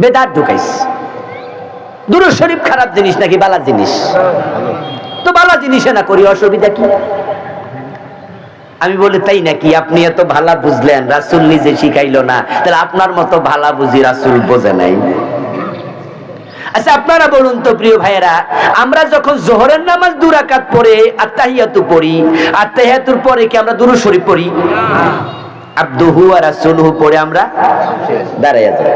বেদাত ঢুকাইস দুরুদ শরীফ খারাপ জিনিস নাকি বালা জিনিস? তো বালা জিনিসে না করি, অসুবিধা কি? আমি বলি, তাই নাকি? আপনি এত ভালা বুঝলেন, রাসুল নিজে শিখাইলো না। তাহলে আপনার মতো ভালা বুঝি রাসুল বোঝে নাই। আচ্ছা আপনারা বলুন তো, প্রিয় ভাইয়েরা, আমরা যখন জোহরের নামাজ দুরাকাত পড়ে, আত্তাহিয়াতু পড়ি, আত্তাহিয়াতুর পরে কি আমরা দুরূদ শরীফ পড়ি? আব্দুহু আর রাসূলহু পড়ে আমরা দাঁড়াইয়া যাই।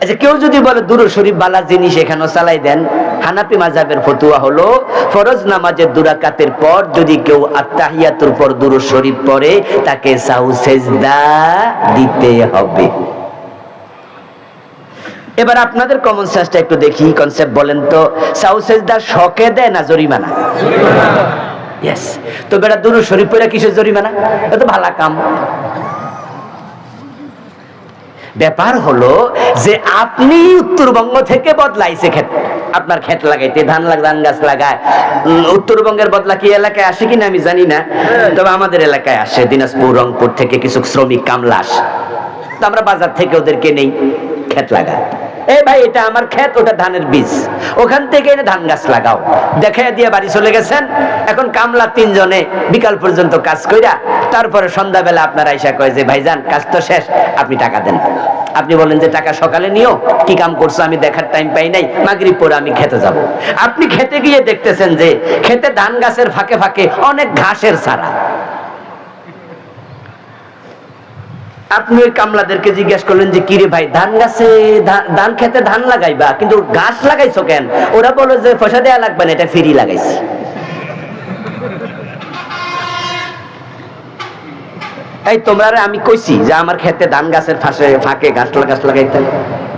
আচ্ছা কেউ যদি বলে দুরূদ শরীফ বালা জিনিস এখানে চালাই দেন হানাফি মাযহাবের ফতুয়া হলো ফরজ নামাজের দুরাকাতের পর যদি কেউ আত্তাহিয়াতুর পর দুরূদ শরীফ পড়ে তাকে সাহু সেজদা দিতে হবে। এবার আপনাদের কমন সেন্সটা একটু দেখি কনসেপ্ট বলেন তো সাউ সেজদা শখে দেয় না জরিমানা? ইয়েস তো বেটা দুরু শরীফ পড়া কিসের জরিমানা? এটা তো ভালা কাম। ব্যাপার হলো যে আপনি উত্তরবঙ্গ থেকে বদলাইছে ক্ষেত। আপনার ক্ষেত লাগাইতে, ধান ধান গাছ লাগায়। উত্তরবঙ্গের বদলা কি এলাকায় আসে কিনা আমি জানি না। তবে আমাদের এলাকায় আসে, দিনাজপুর, রংপুর থেকে কিছু শ্রমিক কামলা আসে। তো আমরা বাজার থেকে ওদেরকে নেই, ক্ষেত লাগায় এই ভাই, এটা আমার ক্ষেত, ওটা ধানের বীজ। ওখান থেকে এনে ধান গাছ লাগাও। দেখে দিয়ে বাড়ি চলে গেছেন। এখন কামলা তিনজনে বিকাল পর্যন্ত কাজ কইরা তারপরে সন্ধ্যাবেলা আপনার আইসা কয় যে, ভাইজান, কাজ তো শেষ, আপনি টাকা দেন। আপনি বলেন যে, টাকা সকালে নিও, কি কাম করছ? আমি দেখার টাইম পাই নাই, মাগরিব পরে আমি খেতে যাব। আপনি খেতে গিয়ে দেখতেছেন যে, খেতে ধান গাছের ফাঁকে ফাঁকে অনেক ঘাসের ছাড়া আপনি ওই কামলাদেরকে জিজ্ঞেস করলেন যে, কিরে ভাই, ধান গাছে ধান খেতে ধান লাগাইবা? কিন্তু গাছ লাগাইছো কেন? ওরা বলো যে, পয়সা দেয়া লাগবে না, এটা ফ্রি লাগাইছি। এই, তোমরা আমি কইছি যে, আমার খেতে ধান গাছের ফাঁসে, ফাঁকে গাছ গাছ লাগাইতে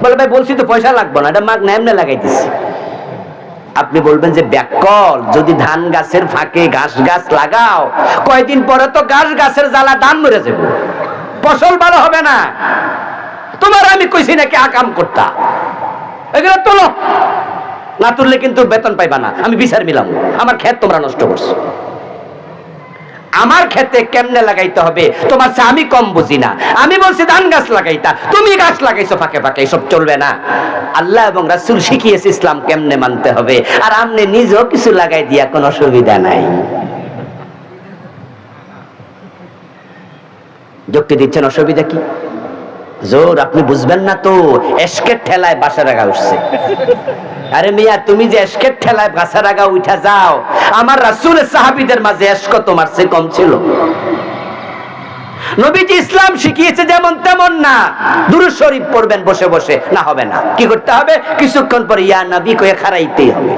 বলে, ভাই, বলছি তো, পয়সা লাগবে না, এটা মাগ না এমনি লাগাইতেছি। আপনি বলবেন যে, ব্যাকল, যদি ধান গাছের ফাঁকে ঘাস গাছ লাগাও, কয়দিন পরে তো ঘাস গাছের জ্বালা ধান মরে যাবে। ফসল ভালো হবে না। তোমার আমি কইছি নাকি আকাম করতা। এগুলো তোলো। না তুললে কিন্তু বেতন পাইবা না। আমি বিচার মিলাম। আমার ক্ষেত তোমরা নষ্ট করছ। আমার ক্ষেতে কেমনে লাগাইতে হবে? তোমার আমি কম বুঝি না। আমি বলছি ধান গাছ লাগাইতা। তুমি গাছ লাগাইছো ফাঁকে ফাঁকে, এসব চলবে না। আল্লাহ এবং রাসূল শিখিয়েছে ইসলাম কেমনে মানতে হবে। আর আপনি নিজেও কিছু লাগাই দিয়া কোনো অসুবিধা নাই। যুক্তি দিচ্ছেন অসুবিধা কি? জোর, আপনি বুঝবেন না তো, এসকের ঠেলায় বাসা রাগা উঠছে। আরে মিয়া, তুমি যে এসকের ঠেলায় বাসা রাগা উঠা যাও, আমার রাসূলের সাহাবীদের মাঝে এসক তোমার চেয়ে কম ছিল। নবীজি ইসলাম শিখিয়েছে যেমন তেমন না, দুরূদ শরীফ পড়বেন, বসে বসে, না হবে না। কি করতে হবে? কিছুক্ষণ পরে ইয়া নবী কয়ে খারাইতেই হবে।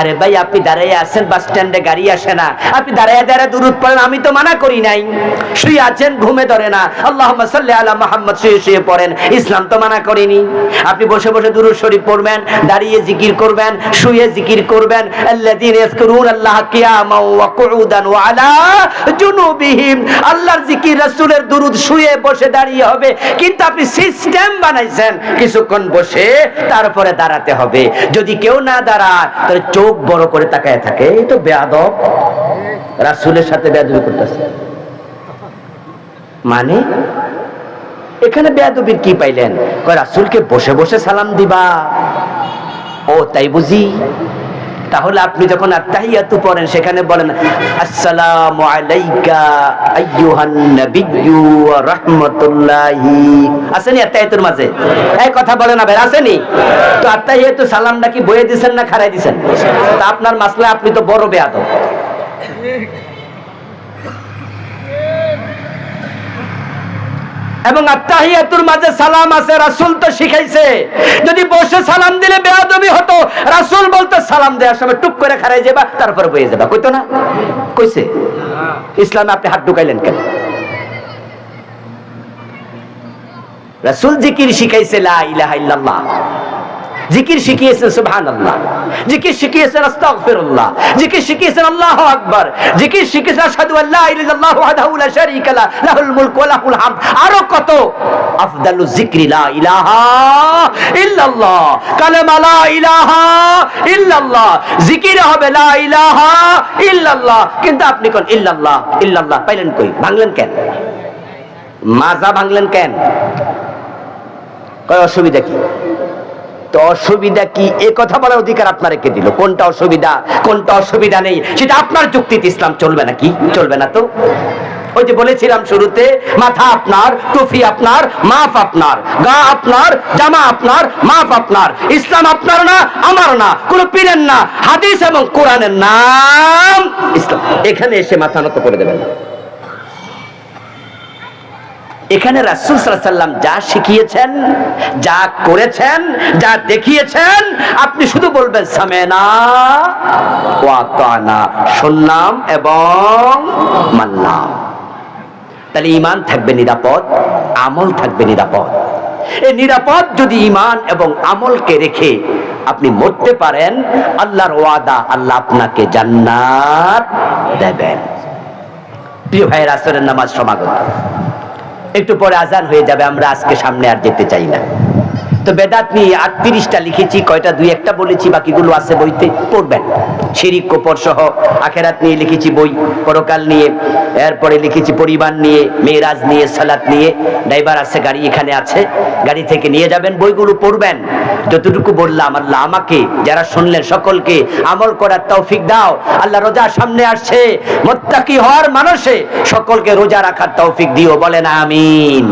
আরে ভাই, আপনি দাঁড়িয়ে আছেন বাস স্ট্যান্ডে গাড়ি আসে না। আপনি দাঁড়িয়ে দাঁড়িয়ে দূরত পড়েন, আমি তো মানা করি নাই। শুয়ে আছেন, ঘুমে ধরে না। আল্লাহ সাল্লি আলা মোহাম্মদ, শুয়ে শুয়ে পড়েন। ইসলাম তো মানা করিনি। আপনি বসে বসে দুরুদ শরীফ পড়বেন, দাঁড়িয়ে জিকির করবেন, শুয়ে জিকির করবেন। আল্লাহ আল্লাহর জিকির রাসূলের দুরুদ শুয়ে বসে দাঁড়িয়ে হবে। কিন্তু আপনি সিস্টেম বানাইছেন, কিছুক্ষণ বসে তারপরে দাঁড়াতে হবে। যদি কেউ না দাঁড়ায়, তাহলে চোখ বড় করে তাকায় থাকে। এই তো বেয়াদব। রাসুলের সাথে বেয়াদবি করতেছে। মানে? এখানে বেয়াদবির কি পাইলেন? রাসূলকে বসে বসে সালাম দিবা। ও, তাই বুঝি? তাহলে আপনি যখন আত্মাহিয়াতু পড়েন, সেখানে বলেন, আসসালামু আলাইকা আইয়ুহান নাবিয়্যু ওয়া রাহমাতুল্লাহি। আসেনি আত্তাহিয়াতুর মাঝে? এই কথা বলেন না ভাই আসেনি? তো আত্তাহিয়াতু সালাম নাকি বয়ে দিবেন না খারাই দিবেন তা আপনার মাসলা আপনি তো বড় বেয়াদব। এবং আত্মাহিয়াতুর মাঝে সালাম আছে, রাসুল তো শিখাইছে। যদি বসে সালাম দিলে বেয়াদবি হতো, রাসুল বলতে, সালাম দেওয়ার সময় টুক করে খারাই যাবা, তারপর বয়ে যাবা। কইতো না? কইছে। ইসলামে আপনি হাত ঢুকাইলেন কেন? রাসুল জিকির শিখাইছে, লা ইলাহা ইল্লাল্লাহ। জিকির শিখিয়েছেন, সুবহানাল্লাহ। জিকির শিখিয়েছেন, আস্তাগফিরুল্লাহ। জিকির শিখিয়েছেন, আল্লাহু আকবার। জিকির শিখিয়েছেন, আশহাদু আল্লা ইলাহা ইল্লাল্লাহ ওয়াহদাহু লা শারীকা লা, লাহুল মুলকু ওয়া লাহুল হামদ। আরও কত? আফদালু যিকরি লা ইলাহা ইল্লাল্লাহ। কালেমা লা ইলাহা ইল্লাল্লাহ। জিকির হবে লা ইলাহা ইল্লাল্লাহ। কিন্তু আপনি কোন ইল্লাল্লাহ ইল্লাল্লাহ পাইলেন কই? ভাঙলেন কেন? মাজা ভাঙলেন কেন? কয় অসুবিধা কি? তো অসুবিধা কি? এ কথা বলার অধিকার আপনার কে দিল? কোনটা অসুবিধা? কোনটা অসুবিধা নেই? সেটা আপনার যুক্তিতে ইসলাম চলবে নাকি? চলবে না তো? ওই যে বলেছিলাম শুরুতে, মাথা আপনার, টুপি আপনার মাপ আপনার, গা আপনার, জামা আপনার মাপ আপনার। ইসলাম আপনার না, আমার না, কোন পীরের না, হাদিস এবং কোরআনের নাম ইসলাম। এখানে এসে মাথা নত করে দেবেন। এখানে রাসুল সাল্লাম যা শিখিয়েছেন, যা করেছেন, যা দেখিয়েছেন, আপনি শুধু বলবেন, সামেনা শুনলাম এবং মানলাম। তাহলে ইমান থাকবে নিরাপদ, আমল থাকবে নিরাপদ। এই নিরাপদ যদি ইমান এবং আমলকে রেখে আপনি মরতে পারেন, আল্লাহর ওয়াদা আল্লাহ আপনাকে জান্নাত দেবেন। প্রিয় ভাইয়ের, আসরের নামাজ সমাগত। একটু পরে আজান হয়ে যাবে আমরা আজকে সামনে আর যেতে চাই না। তো বেদাত নিয়ে আটত্রিশটা লিখেছি, কয়টা, দুই একটা বলেছি, বাকিগুলো আছে বইতে, পড়বেন। শিরিক, কোপর সহ আখেরাত নিয়ে লিখেছি বই, পরকাল নিয়ে, এরপরে লিখেছি পরিবার নিয়ে, মেয়েরাজ নিয়ে, সালাত নিয়ে, ড্রাইভার আছে, গাড়ি এখানে আছে, গাড়ি থেকে নিয়ে যাবেন, বইগুলো পড়বেন। যতটুকু বললাম, আল্লাহ আমাকে, যারা শুনলেন সকলকে আমল করার তৌফিক দাও, আল্লাহ রোজা সামনে আসছে, মোত্তাকি হওয়ার মানুষে সকলকে রোজা রাখার তৌফিক দিও, বলেন আমিন।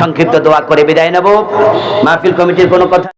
সংক্ষিপ্ত দোয়া করে বিদায় নেব। মাহফিল কমিটির কোনো কথা